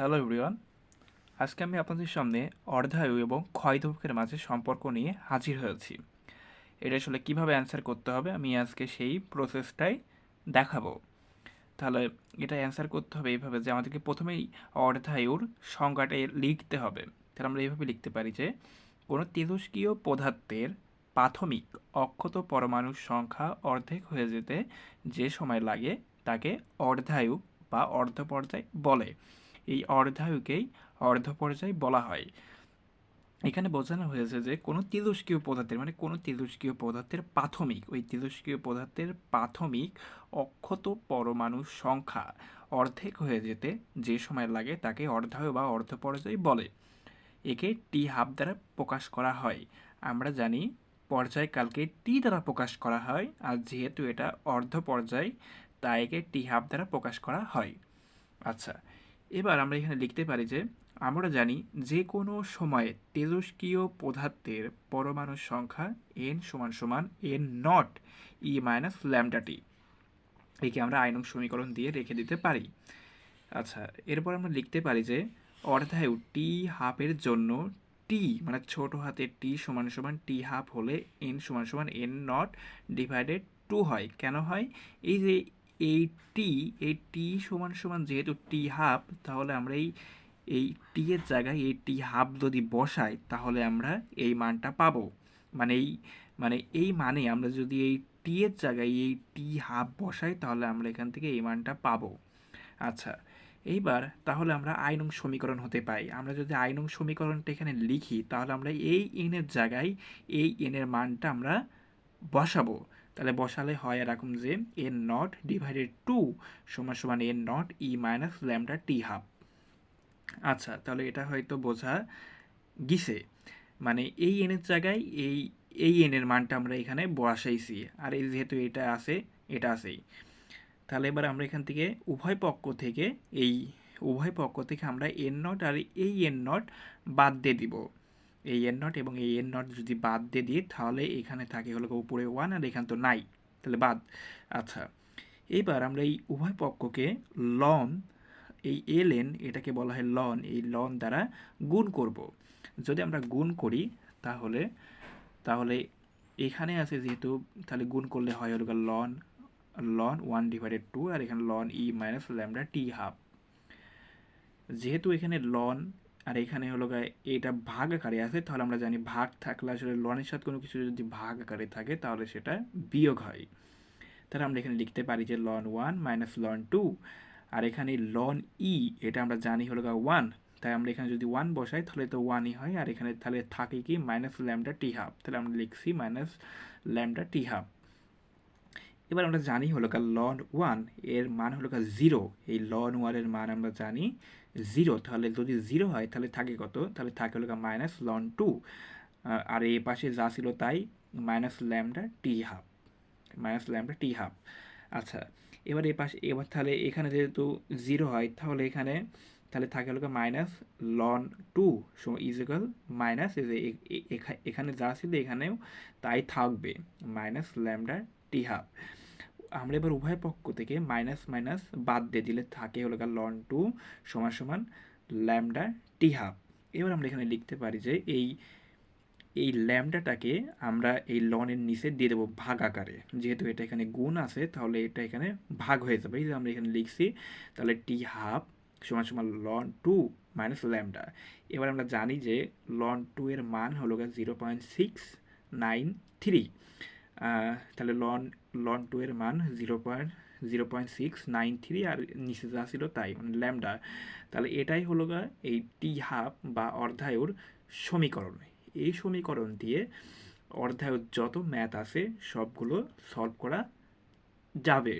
Hello everyone আজকে আমি আপনাদের সামনে অর্ধায়ু এবং ক্ষয় দৈর্ঘ্যের মাঝে সম্পর্ক নিয়ে হাজির হয়েছি। এটা আসলে কীভাবে অ্যান্সার করতে হবে আমি আজকে সেই প্রসেসটাই দেখাবো। তাহলে এটা অ্যান্সার করতে হবে এইভাবে যে আমাদেরকে প্রথমেই অর্ধায়ুর সংজ্ঞাটা লিখতে হবে। তাহলে আমরা এইভাবে লিখতে পারি যে, কোনো তেজস্ক্রিয় পদার্থের প্রাথমিক অক্ষত পরমাণুর সংখ্যা অর্ধেক হয়ে যেতে যে সময় লাগে তাকে অর্ধায়ু বা অর্ধপর্যায় বলে। এই অর্ধায়ুকেই অর্ধপর্যায় বলা হয়। এখানে বোঝানো হয়েছে যে কোনো তেজস্ক্রিয় পদার্থের মানে কোনো তেজস্ক্রিয় পদার্থের প্রাথমিক, ওই তেজস্ক্রিয় পদার্থের প্রাথমিক অক্ষত পরমাণুর সংখ্যা অর্ধেক হয়ে যেতে যে সময় লাগে তাকে অর্ধায়ু বা অর্ধপর্যায় বলে। একে টি হাফ দ্বারা প্রকাশ করা হয়। আমরা জানি পর্যায়কালকে টি দ্বারা প্রকাশ করা হয় আর যেহেতু এটা অর্ধ পর্যায়, তাই একে টি হাফ দ্বারা প্রকাশ করা হয়। আচ্ছা এবার আমরা এখানে লিখতে পারি যে, আমরা জানি যে কোনো সময়ে তেজস্ক্রিয় পদার্থের পরমাণুর সংখ্যা এন সমান সমান N nought e minus lambda T একে আমরা আইনং সমীকরণ দিয়ে রেখে দিতে পারি। আচ্ছা এরপর আমরা লিখতে পারি যে, অর্ধায়ু টি হাফের জন্য টি মানে ছোট হাতের টি সমান সমান টি হাফ হলে এন সমান সমান এন নট ডিভাইডেড টু হয়। কেন হয়? এই যে এই টি এই টি সমান সমান যেহেতু টি হাফ তাহলে আমরা এই এই টি এর জায়গায় এই টি হাফ যদি বসাই, তাহলে আমরা এই মানটা পাবো। মানে এই মানে এই মানে আমরা যদি এই টি এর জায়গায় এই টি হাফ বসাই, তাহলে আমরা এখান থেকে এই মানটা পাবো। আচ্ছা এইবার তাহলে আমরা আইনং সমীকরণ হতে পাই। আমরা যদি আইনং সমীকরণটা এখানে লিখি, তাহলে আমরা এই এনের জায়গায় এই এনের মানটা আমরা বসাবো। তাহলে বসালে হয় এরকম যে এন নট ডিভাইডেড টু সমান সমান N nought e minus lambda T half আচ্ছা তাহলে এটা হয়তো বোঝা গিছে। মানে এই এনের জায়গায় এই এই এনের মানটা আমরা এখানে বসাইছি, আর এই যেহেতু এটা আছে, এটা আছেই। তাহলে এবার আমরা এখান থেকে উভয় পক্ষ থেকে এই উভয় পক্ষ থেকে আমরা এন নট আর এই এন নট বাদ দিয়ে দিব। এই এন নট এবং এই এন নট যদি বাদ দিয়ে দিই, তাহলে এখানে থাকে হলো উপরে ওয়ান আর এখানে তো নাই। তাহলে বাদ। আচ্ছা এইবার আমরা এই উভয় পক্ষকে লন এই এল এন এটাকে বলা হয় লন এই লন দ্বারা গুণ করব। যদি আমরা গুণ করি, তাহলে তাহলে এখানে আছে যেহেতু, তাহলে গুণ করলে হয় হলো ln ln one divided two আর এখানে ln e minus lambda T half যেহেতু এখানে লন আর এখানে হলো এটা ভাগ আকারে আছে, তাহলে আমরা জানি ভাগ থাকলে আসলে লনের সাথে কোনো কিছু যদি ভাগ আকারে থাকে, তাহলে সেটা বিয়োগ হয়। তাহলে আমরা এখানে লিখতে পারি যে ln one minus ln two আর এখানে লন ই এটা আমরা জানি হলো ওয়ান তাই আমরা এখানে যদি ওয়ান বসাই, তাহলে তো ওয়ানই হয়, আর এখানে তাহলে থাকে কি মাইনাস ল্যামডা টি হাফ তাহলে আমরা লিখছি মাইনাস ল্যামডা টি হাফ এবার আমরা জানি হলো কা লন ওয়ানের মান হলো কা জিরো এই লন ওয়ানের মান আমরা জানি জিরো তাহলে যদি জিরো হয়, তাহলে থাকে কত? তাহলে থাকে হলো মাইনাস লন টু আর এই পাশে যা ছিল তাই minus lambda T half minus lambda T half আচ্ছা এবার এই পাশে এবার তাহলে এখানে যেহেতু জিরো হয়, তাহলে এখানে তাহলে থাকে হলো মাইনাস লন টু সো ইজিক্যাল মাইনাস এখানে যা ছিল এখানেও তাই থাকবে। মাইনাস ল্যামডা টি হাফ আমরা এবার উভয় পক্ষ থেকে মাইনাস মাইনাস বাদ দিয়ে দিলে থাকে হলো লন টু সমান সমান ল্যামডা টি হাফ এবার আমরা এখানে লিখতে পারি যে এই এই ল্যামডাটাকে আমরা এই লনের নিচে দিয়ে দেবো ভাগ আকারে। যেহেতু এটা এখানে গুণ আছে, তাহলে এটা এখানে ভাগ হয়ে যাবে। এই যে আমরা এখানে লিখছি, তাহলে টি হাফ সমান সমান লন টু মাইনাস ল্যামডা এবার আমরা জানি যে লন টু এর মান হলো zero point six nine three তাহলে লন লন টু এর মান zero point zero point six nine three আর নিচে যা ছিল তাই মানে ল্যামডা তাহলে এটাই হলো এই টি হাফ বা অর্ধায়ুর সমীকরণ। এই সমীকরণ দিয়ে অর্ধায়ুর যত ম্যাথ আছে সবগুলো সলভ করা যাবে।